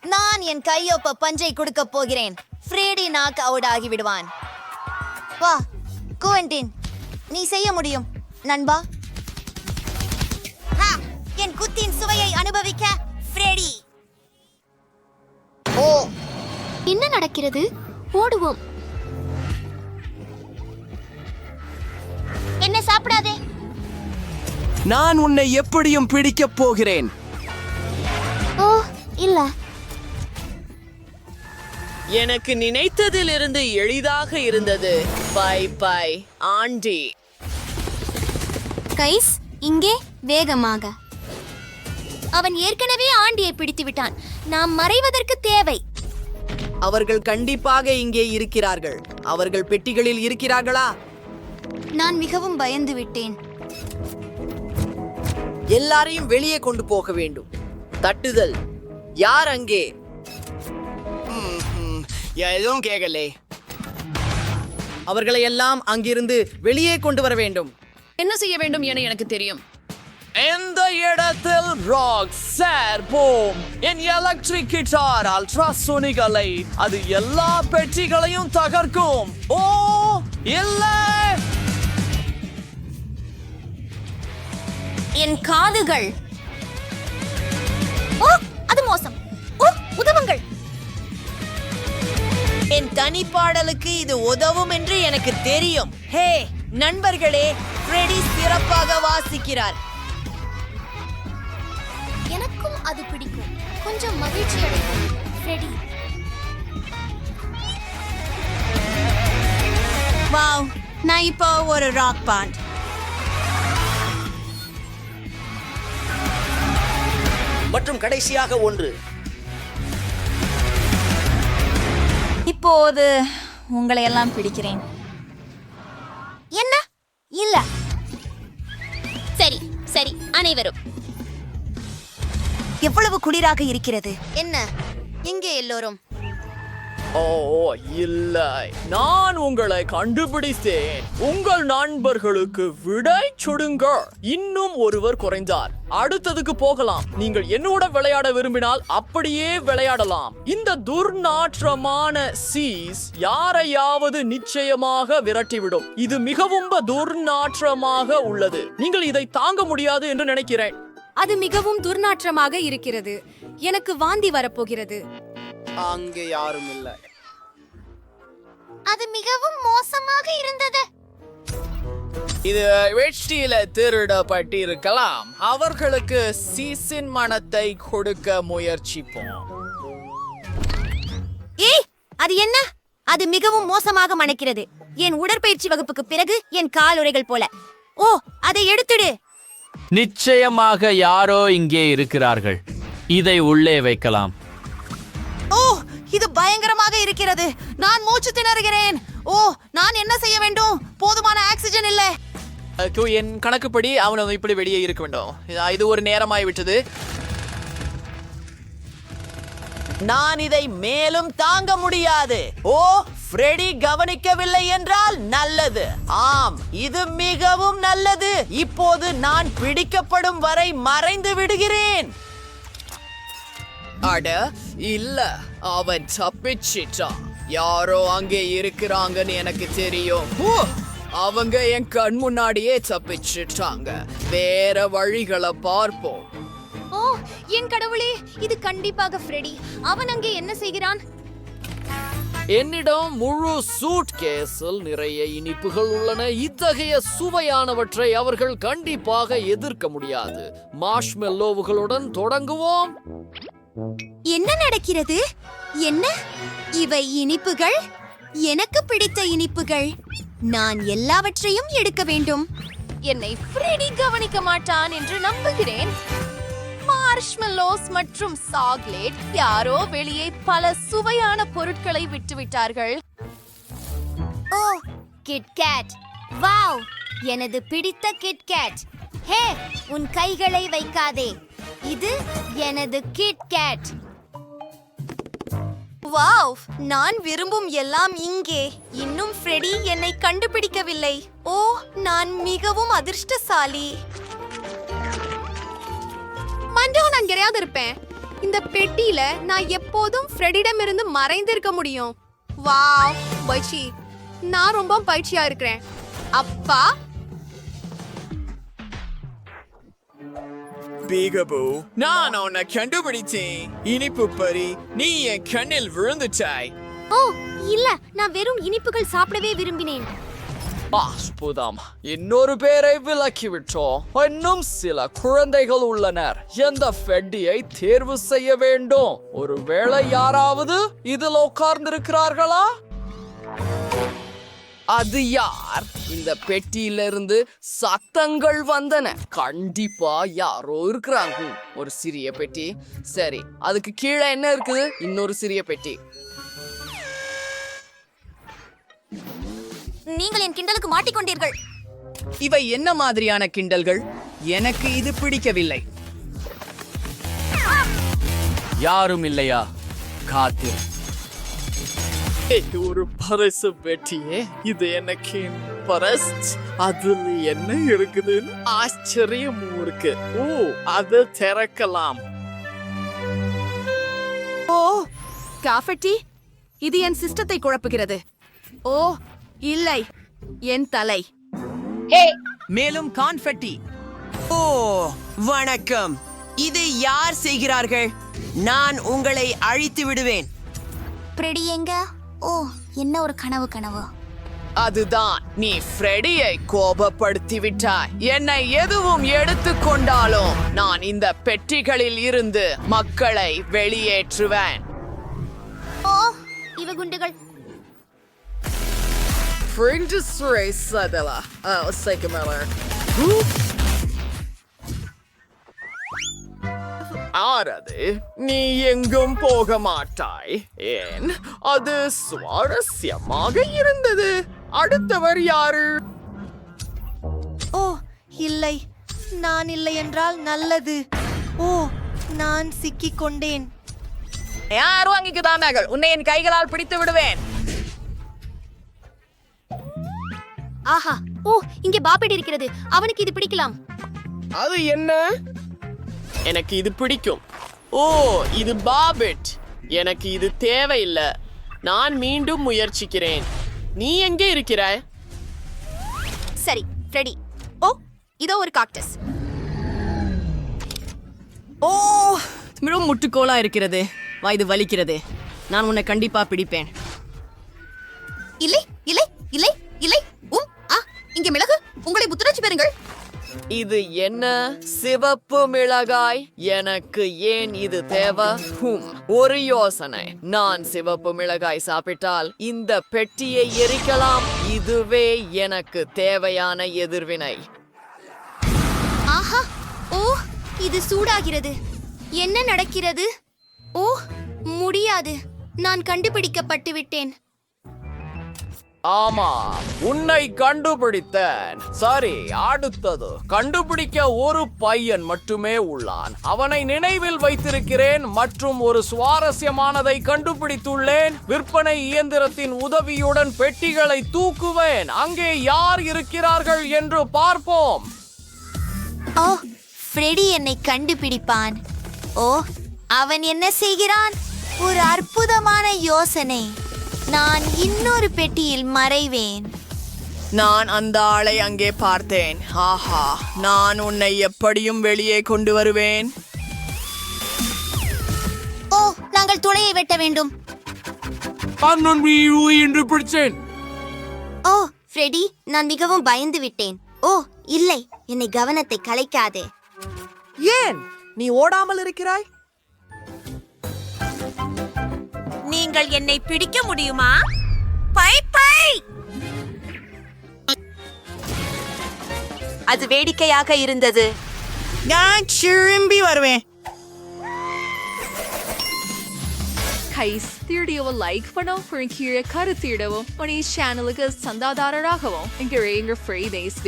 நான் என் கையொப்ப பஞ்சை கொடுக்க போகிறேன். ஃப்ரேடி நாக் அவுட் ஆகி விடுவான் வா குவென்டின். நீ செய்ய முடியும் நண்பா. ஹா, என் குத்தின் சுவையை அனுபவிக்க ஃப்ரெடி. ஓ. என்ன நடக்கிறது? ஓடுவோம். என்ன சாப்பிடாதே? நான் உன்னை எப்படியும் பிடிக்கப் போகிறேன். ஓ இல்ல. எனக்கு நினைத்ததிலிருந்து எளிதாக இருந்தது. By by. ஆண்டி. கைஸ் இங்கே வேகமாக. அவன் ஏற்கனவே ஆண்டியை பிடித்து விட்டான். நாம் மறைவதற்கு தேவை. அவர்கள் கண்டிப்பாக இங்கே இருக்கிறார்கள். அவர்கள் பெட்டிகளில் இருக்கிறார்களா? நான் மிகவும் பயந்து விட்டேன். எல்லாரையும் வெளியே கொண்டு போக வேண்டும். தட்டுதல். யார் அங்கே? எதுவும் கேட்கலே அவர்களை எல்லாம் அங்கிருந்து வெளியே கொண்டு வர வேண்டும். என்ன செய்ய வேண்டும் என எனக்கு தெரியும். எந்த இடத்தில் ராக் சார் போம் என் எலக்ட்ரிக் கிட்டார் அல்ட்ராசோனிக் அலை அது எல்லா பெட்டிகளையும் தகர்க்கும். ஓ இல்லை. என் காதுகள். ஓ அது மோசம். தனிப்பாடலுக்கு இது உதவும் என்று எனக்கு தெரியும். ஹே நண்பர்களே ஃப்ரெடி சிறப்பாக வாசிக்கிறார். எனக்கும் அது பிடிக்கும். கொஞ்சம் மகிழ்ச்சி ஃப்ரெடி. வாவ் நான் இப்போ ஒரு ராக் பாண்ட். மற்றும் கடைசியாக ஒன்று. இப்போது உங்களை எல்லாம் பிடிக்கிறேன். என்ன? இல்ல. சரி சரி அனைவரும். எவ்வளவு குளிராக இருக்கிறது? என்ன? இங்கே எல்லோரும். ஓ இல்லை. நான் உங்களை கண்டுபிடித்தேன். உங்கள் நண்பர்களுக்கு விடை சுடுங்கள். இன்னும் ஒருவர் குறைந்தார். அடுத்ததுக்கு போகலாம். நீங்கள் என்னோட விளையாட விரும்பினால் அப்படியே விளையாடலாம். இந்த துர்நாற்றமான சீஸ் யாரையாவது நிச்சயமாக விரட்டிவிடும். இது மிகவும் துர்நாற்றமாக உள்ளது. நீங்கள் இதை தாங்க முடியாது என்று நினைக்கிறேன். அது மிகவும் துர்நாற்றமாக இருக்கிறது. எனக்கு வாந்தி வரப்போகிறது. அங்கே யாரும் இல்லை அது மிகவும் மோசமாக இருந்தது. இது வெற்றியில திருடப்பட்டிருக்கலாம். அவர்களுக்கு சீசின் மனத்தை கொடுக்க முயற்சிப்போம். ஏய் அது என்ன? அது மிகவும் மோசமாக மணக்கிறது. என் உடற்பயிற்சி வகுப்புக்கு பிறகு என் காலுறைகள் போல. ஓ அதை எடுத்துடு. நிச்சயமாக யாரோ இங்கே இருக்கிறார்கள். இதை உள்ளே வைக்கலாம். இது பயங்கரமாக இருக்கிறது. நான் மூச்சு திணறுகிறேன். ஓ நான் என்ன செய்ய வேண்டும்? போதுமான ஆக்சிஜன் இல்லை. என் கணக்குப்படி அவன் இப்படி வெளியே இருக்க வேண்டும். இது- இது ஒரு நேரமாய் விட்டது. நான் இதை மேலும் தாங்க முடியாது. ஓ ஃப்ரெடி கவனிக்கவில்லை என்றால் நல்லது. ஆம் இது மிகவும் நல்லது. இப்போது நான் பிடிக்கப்படும் வரை மறைந்து விடுகிறேன். அட இல்ல. அவன் தப்பிச்சிட்டான். யாரோ அங்கே இருக்கிறாங்கன்னு எனக்கு தெரியும்! அவங்க என் கண் முன்னாடியே தப்பிச்சிட்டாங்க. வேற வழிகளை பார்ப்போம். ஓ என் கடவுளே இது கண்டிப்பாக ஃப்ரெடி. அவன் அங்கே என்ன செய்கிறான்? என்னிடம் முழு சூட் கேஸில் நிறைய இனிப்புகள் உள்ளன. இத்தகைய சுவையானவற்றை அவர்கள் கண்டிப்பாக எதிர்க்க முடியாது. மாஷ்மெல்லோவுகளுடன் தொடங்குவோம். என்ன நடக்கிறது? என்ன? இவை இனிப்புகள்? எனக்கு பிடித்த இனிப்புகள். நான் எல்லாவற்றையும் எடுக்க வேண்டும். என்னை ஃப்ரெடி கவனிக்க மாட்டான் என்று நம்புகிறேன். மார்ஷ்மெல்லோஸ் மற்றும் சாக்லேட் யாரோ வெளியே பல சுவையான பொருட்களை விட்டுவிட்டார்கள். ஓ கிட்கேட் வாவ் எனது பிடித்த கிட்கேட் ஹே உன் கைகளை வைக்காதே. இது எனது கிட்கேட் வாவ் நான் விரும்பும் எல்லாம் இங்கே. இன்னும் ஃப்ரெடி என்னை கண்டுபிடிக்கவில்லை. ஓ நான் மிகவும் அதிர்ஷ்டசாலி. மண்டோ நான் எங்கேயாவது இருப்பேன். இந்த பெட்டியில நான் எப்போதும் ஃப்ரெடிடமிருந்து மறைந்திருக்க முடியும். வாவ் பயிற்சி. நான் ரொம்ப பயிற்சியா இருக்கிறேன். அப்பா பீகபு நான் உன்னை கண்டுபிடிச்சேன். இனிப்பு பறி நீ என் கண்ணில் விழுந்துட்டாய். ஓ இல்ல நான் வெறும் இனிப்புகள் சாப்பிடவே விரும்பினேன். அற்புதம் இன்னொரு பேரை விலக்கி விட்டோம் இன்னும் சில குழந்தைகள் உள்ளனர். எந்த ஃபெட்டியை தேர்வு செய்ய வேண்டும்? ஒருவேளை யாராவது இதில் உட்கார்ந்திருக்கிறார்களா? அது யார்? இந்த பெட்டியிலிருந்து சத்தங்கள் வந்தன. கண்டிப்பா யாரோ இருக்கிறாங்க. ஒரு சிறிய பெட்டி. சரி அதுக்கு கீழே என்ன இருக்குது? இன்னொரு சிறிய பெட்டி. நீங்கள் என் கிண்டலுக்கு மாட்டிக்கொண்டீர்கள். இவை என்ன மாதிரியான கிண்டல்கள்? எனக்கு இது பிடிக்கவில்லை. யாரும் இல்லையா? காத்திரு. ஒரு பரிசு பெட்டியே இது எனக்கு பரஸ்ட் அதுல என்ன இருக்குதுன்னு ஆச்சரியமும் இருக்கு. ஓ அது திறக்கலாம். ஓ காஃபட்டி இது என் சிஸ்டத்தை குழப்புகிறது. ஓ இல்லை என் தலை. மேலும் கான்ஃபெட்டி. ஓ வணக்கம். இது யார் செய்கிறார்கள்? நான் உங்களை அழித்து விடுவேன். ஃப்ரெடி எங்க? ஓ என்ன ஒரு கனவு கனவு. அதுதான். நீ ஃப்ரெடியை கோபப்படுத்தி விட்டாய் என்னை எதுவும் எடுத்துக்கொண்டாலும் நான் இந்த பெட்டிகளில் இருந்து மக்களை வெளியேற்றுவேன். ஓ இவ குண்டுகள். Princess Race Sadela. Oh, Sycamore. ஆறது நீ எங்கும் போக மாட்டாய். ஏன்? அது சுவாரஸ்யமாக இருந்தது. அடுத்தவர் யாரு? ஓ இல்லை. நான் இல்லை என்றால் நல்லது. ஓ நான் சிக்கிக் கொண்டேன். யார் வாங்கிக்குதானார்கள் உன்னை என் கைகளால் பிடித்து விடுவேன். ஆஹா. ஓ இங்கே பாப்பெட் இருக்கிறது. அவனுக்கு இது பிடிக்கலாம். அது என்ன? எனக்கு இது பிடிக்கும். ஓ இது பாபெட். எனக்கு இது தேவையில்லை. நான் மீண்டும் முயற்சிக்கிறேன். நீ எங்கே இருக்கிறாய்? சரி ஃப்ரெடி ஓ இதோ ஒரு காக்டஸ் ஓ மிகவும் முட்டுக்கோலா இருக்கிறது. வயது வலிக்கிறது. நான் உன்னை கண்டிப்பா பிடிப்பேன். இல்லை இல்லை. இது என்ன? சிவப்பு மிளகாய். எனக்கு ஏன் இது தேவை? ஹும் ஒரு யோசனை. நான் சிவப்பு மிளகாய் சாப்பிட்டால் இந்த பெட்டியை எரிக்கலாம். இதுவே எனக்கு தேவையான எதிர்வினை. ஆஹா ஓ இது சூடாகிறது. என்ன நடக்கிறது? ஓ முடியாது. நான் கண்டுபிடிக்கப்பட்டு விட்டேன். ஆமா உன்னை கண்டுபிடித்தேன். சரி அடுத்தது. கண்டுபிடிக்க ஒரு பையன் மட்டுமே உள்ளான். அவனை நினைவில் வைத்திருக்கிறேன் மற்றும் ஒரு சுவாரஸ்யமானதை கண்டுபிடித்துள்ளேன். விற்பனை இயந்திரத்தின் உதவியுடன் பெட்டிகளை தூக்குவேன். அங்கே யார் இருக்கிறார்கள் என்று பார்ப்போம். ஓ ஃப்ரெடி என்னை கண்டுபிடிப்பான். ஓ அவன் என்ன செய்கிறான்? ஒரு அற்புதமான யோசனை. நான் இன்னொரு பெட்டியில் மறைவேன். நான் அந்த ஆளை அங்கே பார்த்தேன். ஆஹா நான் உன்னை எப்படியும் வெளியே கொண்டு வருவேன்? ஓ நாங்கள் துளையை வெட்ட வேண்டும். என்று பிடிச்சேன். ஓ ஃப்ரெடி நான் மிகவும் பயந்து விட்டேன். ஓ இல்லை என்னை கவனத்தை கலைக்காதே. ஏன்? நீ ஓடாமல் இருக்கிறாய்? நீங்கள் என்னை பிடிக்க முடியுமா? Bye bye! அது வேடிக்கையாக இருந்தது. நான் திரும்பி வருவேன். கைஸ் திருடியவை லைக் பண்ணவும் அப்புறம் கீழே கருத்திடவும் உடைய சேனலுக்கு சந்தாதாரராகவும் இங்கே எங்கள் ஃப்ரீ டேஸ்